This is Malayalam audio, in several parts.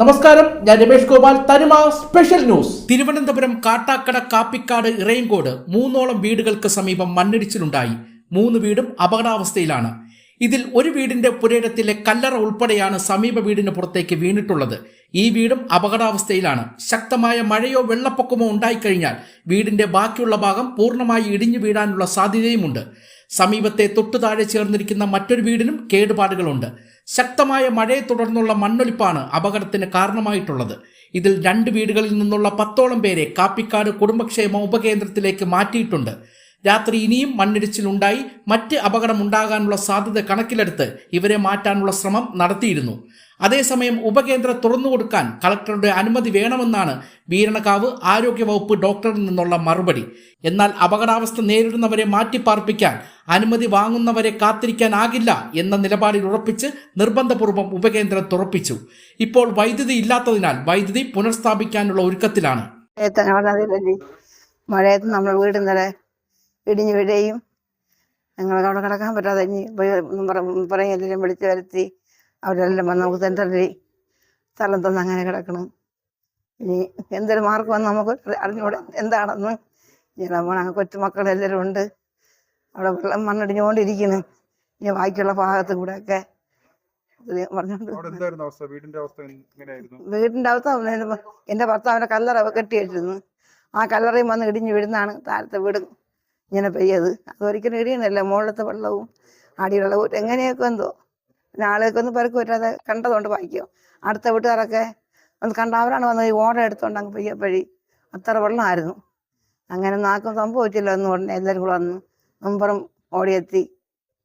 നമസ്കാരം ഞാൻ രമേഷ് ഗോപാൽ തനിമ സ്പെഷ്യൽ ന്യൂസ് തിരുവനന്തപുരം കാട്ടാക്കട കാപ്പിക്കാട് ഇറയങ്കോട് മൂന്നോളം വീടുകൾക്ക് സമീപം മണ്ണിടിച്ചിലുണ്ടായി. മൂന്ന് വീടും അപകടാവസ്ഥയിലാണ്. ഇതിൽ ഒരു വീടിന്റെ പുരയിടത്തിലെ കല്ലറ ഉൾപ്പെടെയാണ് സമീപ വീടിന് പുറത്തേക്ക് വീണിട്ടുള്ളത്. ഈ വീടും അപകടാവസ്ഥയിലാണ്. ശക്തമായ മഴയോ വെള്ളപ്പൊക്കമോ ഉണ്ടായിക്കഴിഞ്ഞാൽ വീടിന്റെ ബാക്കിയുള്ള ഭാഗം പൂർണമായി ഇടിഞ്ഞു വീഴാനുള്ള സാധ്യതയുമുണ്ട്. സമീപത്തെ തൊട്ടു താഴെ ചേർന്നിരിക്കുന്ന മറ്റൊരു വീടിനും കേടുപാടുകളുണ്ട്. ശക്തമായ മഴയെ തുടർന്നുള്ള മണ്ണൊലിപ്പാണ് അപകടത്തിന് കാരണമായിട്ടുള്ളത്. ഇതിൽ രണ്ട് വീടുകളിൽ നിന്നുള്ള പത്തോളം പേരെ കാപ്പിക്കാട് കുടുംബക്ഷേമ ഉപകേന്ദ്രത്തിലേക്ക് മാറ്റിയിട്ടുണ്ട്. രാത്രി ഇനിയും മണ്ണിടിച്ചിലുണ്ടായി മറ്റ് അപകടം ഉണ്ടാകാനുള്ള സാധ്യത കണക്കിലെടുത്ത് ഇവരെ മാറ്റാനുള്ള ശ്രമം നടത്തിയിരുന്നു. അതേസമയം ഉപകേന്ദ്രം തുറന്നുകൊടുക്കാൻ കളക്ടറുടെ അനുമതി വേണമെന്നാണ് വീരണകാവ് ആരോഗ്യവകുപ്പ് ഡോക്ടറിൽ നിന്നുള്ള മറുപടി. എന്നാൽ അപകടാവസ്ഥ നേരിടുന്നവരെ മാറ്റിപ്പാർപ്പിക്കാൻ അനുമതി വാങ്ങുന്നവരെ കാത്തിരിക്കാനാകില്ല എന്ന നിലപാടിൽ ഉറപ്പിച്ച് നിർബന്ധപൂർവം ഉപകേന്ദ്രം തുറപ്പിച്ചു. ഇപ്പോൾ വൈദ്യുതി ഇല്ലാത്തതിനാൽ വൈദ്യുതി പുനഃസ്ഥാപിക്കാനുള്ള ഒരുക്കത്തിലാണ്. മഴയത്ത് നമ്മൾ വീട് ഇന്നലെ ഇടിഞ്ഞു വീഴുകയും ഞങ്ങൾക്ക് അവിടെ കിടക്കാൻ പറ്റാതെ ഇനി പറയും എല്ലാവരും വിളിച്ചു വരുത്തി അവരെല്ലാം വന്ന് നമുക്ക് സെന്ററിൽ സ്ഥലം തന്ന് അങ്ങനെ കിടക്കണം. ഇനി എന്തൊരു മാർക്ക് വന്ന് നമുക്ക് അറിഞ്ഞൂടെ എന്താണെന്ന്. ഇനി നമ്മൾ കൊച്ചുമക്കളെല്ലാവരും ഉണ്ട്. അവിടെ വെള്ളം മണ്ണിടിഞ്ഞുകൊണ്ടിരിക്കുന്നു. ഇനി ബാക്കിയുള്ള ഭാഗത്ത് കൂടെ ഒക്കെ വീടിന്റെ അവസ്ഥ എന്റെ ഭർത്താവിന്റെ കല്ലറ കെട്ടി വെച്ചിരുന്നു ആ കല്ലറയും വന്ന് ഇടിഞ്ഞു വീഴുന്നതാണ്. താഴത്തെ വീട് ഇങ്ങനെ പെയ്യത്. അതൊരിക്കലും ഇടിയണല്ല മുകളിലത്തെ വെള്ളവും അടിവെള്ളവും എങ്ങനെയൊക്കെ എന്തോ. ആളുകൾക്ക് ഒന്നും പരക്ക് പറ്റാതെ കണ്ടതുകൊണ്ട് വായിക്കോ. അടുത്ത വീട്ടുകാരൊക്കെ ഒന്ന് കണ്ട അവരാണ് വന്നത്. ഈ ഓട എടുത്തോണ്ട് അങ്ങ് പെയ്യപ്പഴി അത്ര വെള്ളമായിരുന്നു. അങ്ങനെ നാക്കും സംഭവിച്ചില്ല എന്ന് പറഞ്ഞ് എല്ലാവരും കൂടെ വന്ന് നമ്പറും ഓടിയെത്തി.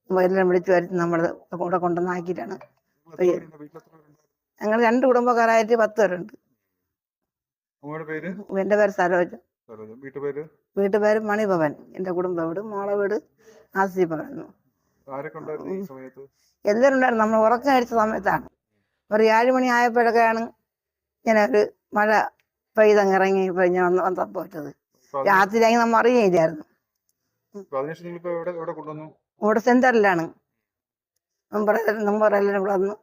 എല്ലാം വിളിച്ചു വരുത്തി നമ്മൾ കൂടെ കൊണ്ടുവന്നാക്കിയിട്ടാണ്? ഞങ്ങൾ രണ്ട് കുടുംബക്കാരായിട്ട് പത്ത് പേരുണ്ട്. എന്റെ പേര്? സരോജ. വീട്ടുപേര്? വീട്ടുപേര് മണിഭവൻ. എന്റെ കുടുംബ വീട് മോളെ വീട് ആസി ഭവൻ ആരൊക്കെ സമയത്ത്? എല്ലാവരും ഉണ്ടായിരുന്നു. നമ്മൾ ഉറക്കം അടിച്ച സമയത്താണ്. ഒരു ഏഴ് മണി ആയപ്പോഴൊക്കെയാണ് ഇങ്ങനെ ഒരു മഴ പെയ്തങ്ങ് ഇറങ്ങി ഞാൻ വന്ന് സംഭവിച്ചത് അപ്പൊ അതിന് രാത്രി ആയി നമ്മൾ അറിയില്ലായിരുന്നു ഇവിടെ സെന്ററിലാണ് മുമ്പറെല്ലാം നമ്പർ എല്ലാവരും കൂടെ വന്ന്.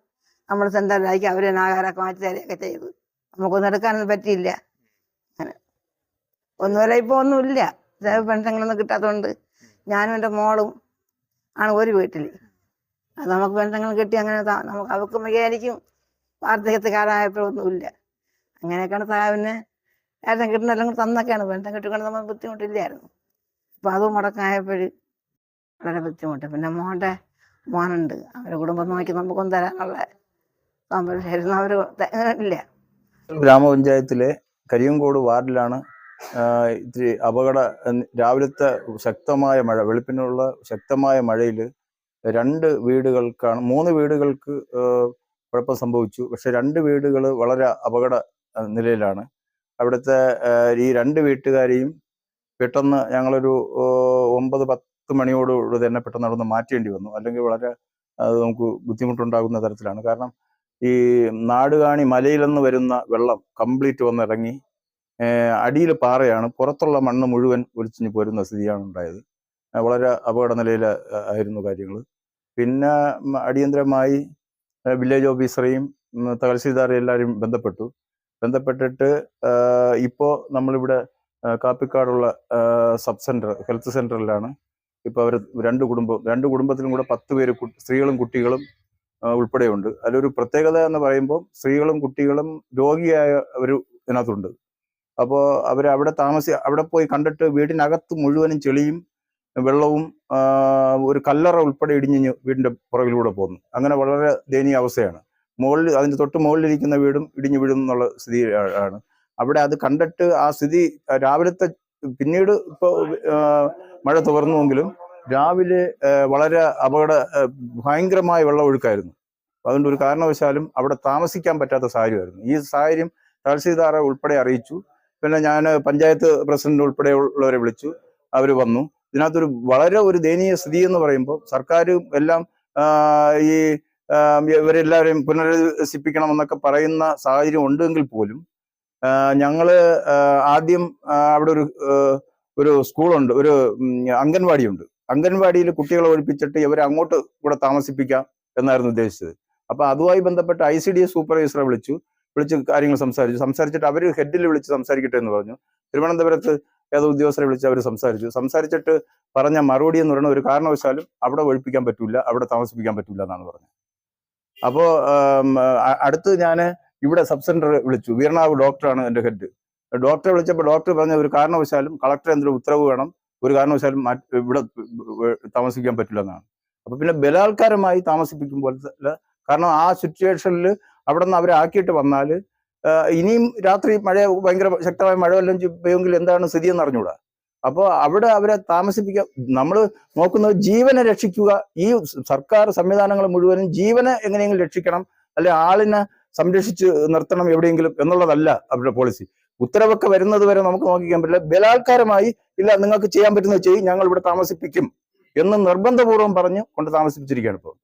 നമ്മൾ സെന്ററിലാക്കി അവരെ ആഹാരമൊക്കെ മാറ്റി തരികയൊക്കെ ചെയ്തു. നമുക്കൊന്നും എടുക്കാനൊന്നും പറ്റിയില്ല. ഒന്നുമല്ല ഇപ്പോൾ ഒന്നുമില്ല. പെൻഷനുകളൊന്നും കിട്ടാത്തതുകൊണ്ട് ഞാനും എന്റെ മോളും ആണ് ഒരു വീട്ടിൽ അത് നമുക്ക് പെൻഷനുകൾ കിട്ടി അങ്ങനെ നമുക്ക് അവർക്ക് വിചാരിക്കും വാർദ്ധക്യത്തെ കാലമായപ്പോഴൊന്നുമില്ല അങ്ങനെയൊക്കെയാണ് പിന്നെ ഏട്ടൻ കിട്ടുന്നെല്ലാം കൂടെ തന്നൊക്കെയാണ്. പെൻഷൻ കിട്ടിക്കൊണ്ട് നമ്മൾ ബുദ്ധിമുട്ടില്ലായിരുന്നു. അപ്പം അതും മുടക്കായപ്പോൾ വളരെ ബുദ്ധിമുട്ട്. പിന്നെ മോന്റെ മോനുണ്ട്. അവരെ കുടുംബം നോക്കി നമുക്കൊന്നും തരാനുള്ള അവർ ഇല്ല. ഗ്രാമപഞ്ചായത്തിലെ കരിയങ്കോട് വാർഡിലാണ് ഇത്തിരി അപകട രാവിലത്തെ ശക്തമായ മഴ വെളുപ്പിനുള്ള ശക്തമായ മഴയിൽ രണ്ട് വീടുകൾക്കാണ് മൂന്ന് വീടുകൾക്ക് കുഴപ്പം സംഭവിച്ചു. പക്ഷെ രണ്ട് വീടുകൾ വളരെ അപകട നിലയിലാണ്. അവിടുത്തെ ഈ രണ്ട് വീട്ടുകാരെയും പെട്ടെന്ന് ഞങ്ങളൊരു ഒമ്പത് പത്ത് മണിയോടുകൂടി തന്നെ പെട്ടെന്ന് അവിടെ നിന്ന് മാറ്റേണ്ടി വന്നു. അല്ലെങ്കിൽ വളരെ അത് നമുക്ക് ബുദ്ധിമുട്ടുണ്ടാകുന്ന തരത്തിലാണ്. കാരണം ഈ നാടുകാണി മലയിൽ നിന്ന് വരുന്ന വെള്ളം കംപ്ലീറ്റ് വന്നിറങ്ങി അടിയിൽ പാറയാണ്. പുറത്തുള്ള മണ്ണ് മുഴുവൻ ഒലിച്ചിഞ്ഞ് പോരുന്ന സ്ഥിതിയാണ് ഉണ്ടായത്. വളരെ അപകട നിലയിൽ ആയിരുന്നു കാര്യങ്ങൾ പിന്നെ അടിയന്തരമായി വില്ലേജ് ഓഫീസറെയും തഹസീൽദാറെ എല്ലാവരും ബന്ധപ്പെട്ടു. ബന്ധപ്പെട്ടിട്ട് ഇപ്പോൾ നമ്മളിവിടെ കാപ്പിക്കാടുള്ള സബ് സെന്റർ ഹെൽത്ത് സെന്ററിലാണ് ഇപ്പോൾ അവർ രണ്ട് കുടുംബം രണ്ട് കുടുംബത്തിലും കൂടെ പത്ത് പേര് സ്ത്രീകളും കുട്ടികളും ഉൾപ്പെടെയുണ്ട്. അതിലൊരു പ്രത്യേകത എന്ന് പറയുമ്പോൾ സ്ത്രീകളും കുട്ടികളും രോഗിയായ ഒരു ഇതിനകത്തുണ്ട്. അപ്പോൾ അവർ അവിടെ താമസി അവിടെ പോയി കണ്ടിട്ട് വീടിനകത്ത് മുഴുവനും ചെളിയും വെള്ളവും ഒരു കല്ലറ ഉൾപ്പെടെ ഇടിഞ്ഞ് വീടിന്റെ പുറകിലൂടെ പോകുന്നു അങ്ങനെ വളരെ ദയനീയ അവസ്ഥയാണ്. മുകളിൽ അതിന്റെ തൊട്ട് മുകളിലിരിക്കുന്ന വീടും ഇടിഞ്ഞു വീടും എന്നുള്ള സ്ഥിതി ആണ്. അവിടെ അത് കണ്ടിട്ട് ആ സ്ഥിതി രാവിലത്തെ പിന്നീട് ഇപ്പോൾ മഴ തുറന്നുവെങ്കിലും രാവിലെ വളരെ അപകട ഭയങ്കരമായ വെള്ളമൊഴുക്കായിരുന്നു അതുകൊണ്ട് ഒരു കാരണവശാലും അവിടെ താമസിക്കാൻ പറ്റാത്ത സാഹചര്യമായിരുന്നു. ഈ സാഹചര്യം തഹസീൽദാറെ ഉൾപ്പെടെ അറിയിച്ചു. പിന്നെ ഞാൻ പഞ്ചായത്ത് പ്രസിഡന്റ് ഉൾപ്പെടെ ഉള്ളവരെ വിളിച്ചു. അവർ വന്നു. ഇതിനകത്തൊരു വളരെ ഒരു ദയനീയ സ്ഥിതി എന്ന് പറയുമ്പോൾ സർക്കാരും എല്ലാം ഈ ഇവരെല്ലാവരെയും ഇവരെല്ലാവരെയും പുനരധിവസിപ്പിക്കണമെന്നൊക്കെ പറയുന്ന സാഹചര്യം ഉണ്ടെങ്കിൽ പോലും ഞങ്ങൾ ആദ്യം അവിടെ ഒരു ഒരു സ്കൂളുണ്ട്. ഒരു അംഗൻവാടിയുണ്ട്. അംഗൻവാടിയിൽ കുട്ടികളെ ഒഴിപ്പിച്ചിട്ട് ഇവരെ അങ്ങോട്ട് കൂടെ താമസിപ്പിക്കാം എന്നായിരുന്നു ഉദ്ദേശിച്ചത്. അപ്പൊ അതുമായി ബന്ധപ്പെട്ട് ഐ സി ഡി എസ് സൂപ്പർവൈസറെ വിളിച്ചു. വിളിച്ച് കാര്യങ്ങൾ സംസാരിച്ചു. സംസാരിച്ചിട്ട് അവർ ഹെഡിൽ വിളിച്ച് സംസാരിക്കട്ടെ എന്ന് പറഞ്ഞു. തിരുവനന്തപുരത്ത് ഏതോ ഉദ്യോഗസ്ഥരെ വിളിച്ച് അവർ സംസാരിച്ചു. സംസാരിച്ചിട്ട് പറഞ്ഞ മറുപടി എന്ന് പറയുന്നത് ഒരു കാരണവശാലും അവിടെ ഒഴിപ്പിക്കാൻ പറ്റൂല അവിടെ താമസിപ്പിക്കാൻ പറ്റൂല എന്നാണ് പറഞ്ഞത്. അപ്പോ അടുത്ത് ഞാൻ ഇവിടെ സബ് സെന്റർ വിളിച്ചു. വീരണാവ് ഡോക്ടറാണ് എന്റെ ഹെഡ് ഡോക്ടറെ വിളിച്ചപ്പോൾ ഡോക്ടർ പറഞ്ഞ ഒരു കാരണവശാലും കളക്ടർ എന്തൊരു ഉത്തരവ് വേണം ഒരു കാരണവശാലും ഇവിടെ താമസിക്കാൻ പറ്റില്ല എന്നാണ്. അപ്പൊ പിന്നെ ബലാത്കാരമായി താമസിപ്പിക്കുമ്പോൾ കാരണം ആ സിറ്റുവേഷനിൽ അവിടെ നിന്ന് അവരാക്കിയിട്ട് വന്നാൽ ഇനിയും രാത്രി മഴ ഭയങ്കര ശക്തമായ മഴ വല്ലതും പെയ്യുമെങ്കിൽ എന്താണ് സ്ഥിതി എന്ന് അറിഞ്ഞുകൂടാ അപ്പോൾ അവിടെ അവരെ താമസിപ്പിക്കുക നമ്മൾ നോക്കുന്നത് ജീവനെ രക്ഷിക്കുക ഈ സർക്കാർ സംവിധാനങ്ങൾ മുഴുവനും ജീവനെ എങ്ങനെയെങ്കിലും രക്ഷിക്കണം അല്ലെ ആളിനെ സംരക്ഷിച്ച് നിർത്തണം എവിടെയെങ്കിലും എന്നുള്ളതല്ല അവരുടെ പോളിസി ഉത്തരവൊക്കെ വരുന്നത് വരെ നമുക്ക് നോക്കിക്കാൻ പറ്റില്ല. ബലാത്കാരമായി ഇല്ല നിങ്ങൾക്ക് ചെയ്യാൻ പറ്റുന്നത് ചെയ്യും ഞങ്ങൾ ഇവിടെ താമസിപ്പിക്കും എന്ന് നിർബന്ധപൂർവം പറഞ്ഞ് കൊണ്ട് താമസിപ്പിച്ചിരിക്കുകയാണ് ഇപ്പോൾ.